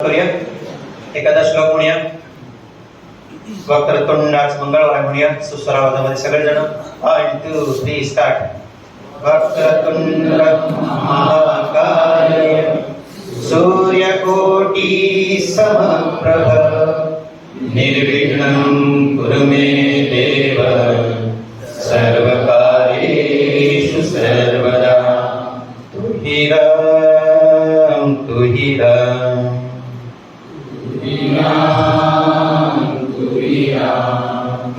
करूया. एखादा श्लोक म्हणूया वक्र तोंड आज मंगळवार म्हणूया सुस्वरावादामध्ये सगळेजण. वन टू थ्री स्टार्ट वक्र तुंड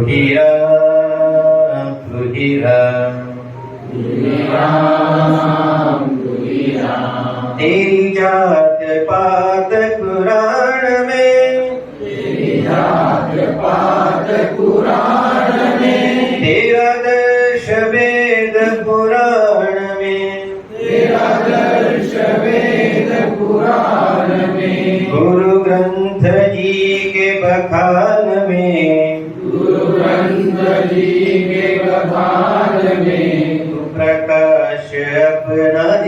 तू ही राम तू ही राम तेरी जात पात कुरान में। तेरा दर्श वेद पुराण में। गुरु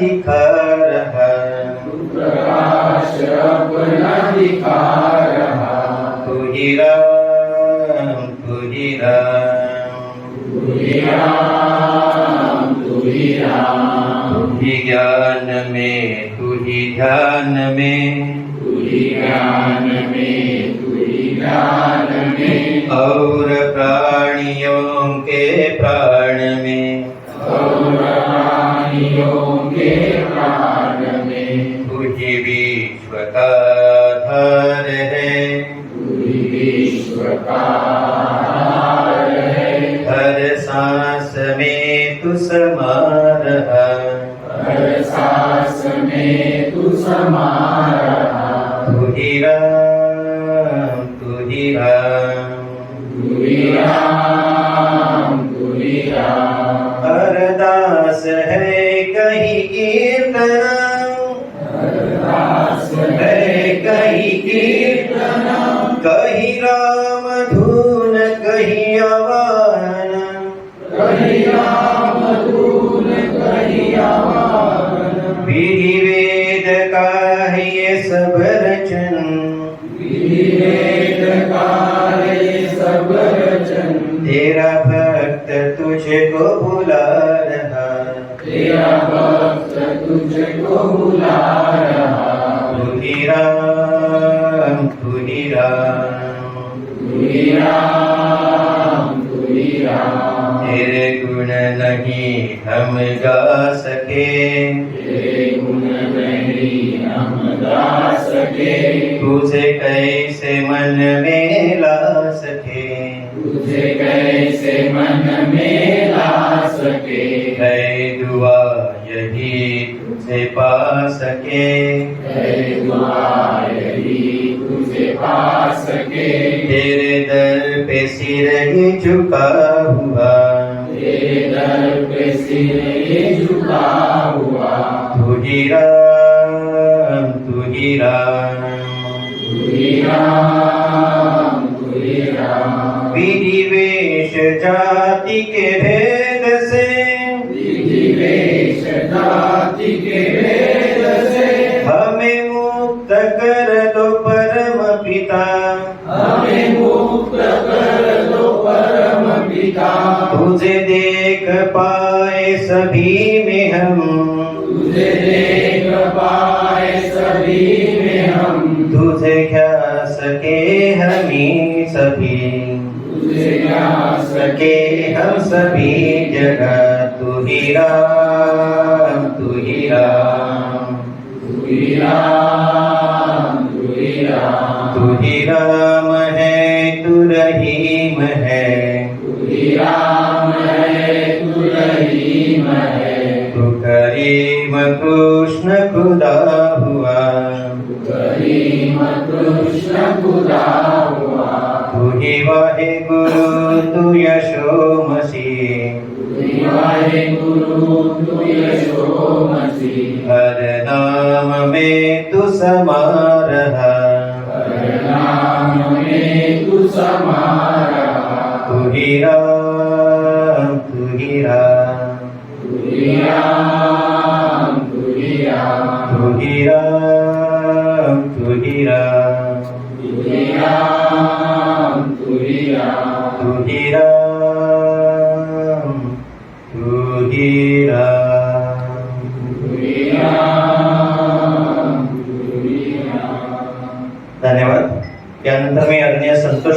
दिखा रहा तू ही राम तू ही राम तू ही ज्ञान में तू ही ध्यान में। और प्राणियों के प्राण में। तू ही विश्व का आधार है हर सांस में तू समा रहा तू ही राम तू ही राम अरदास है कहीं कीर्तन है कहीं कीर्तन कहीं राम धून कहीं आवान विधि वेद का है ये सब रचन। तेरा भक्त तुझको बुला रहा। तू ही राम तू ही राम तेरे गुण नहीं हम गा सके तुझे तुझे पा सके। है तुझे पा सके। तेरे दर पे सिर ही झुका हुआ। तेरे दर पे सिर ये झुका हुआ। तू ही राम तू ही राम। तू ही राम तू ही राम। विधि वेश जाति के भेद कर दो परम पिता हमें मुक्त कर दो परम पिता तुझे देख पाए सभी में हम। तुझे देख पाए सभी में हम। तुझे क्या सके हमी सभी। तुझे क्या सके हम सभी जगह। तू ही राम तू ही राम। तू ही राम। तू ही राम है, तू रहीम है। तू ही राम है तू रहीम है करीम कृष्ण खुदा हुआ। करीम कृष्ण खुदा हुआ तू ही वाहे गुरु तू यशो मसीह वाहे गुरु तू यशो मसीह। हर नाम में तू समा रहा। में तू समा रहा तू ही राम तू ही राम तू ही राम तू ही राम तू ही राम तू ही राम तू ही राम तू ही राम तू ही राम तू ही राम तू ही राम तू ही राम धन्यवाद त्यानंतर मी अग्निय संतोष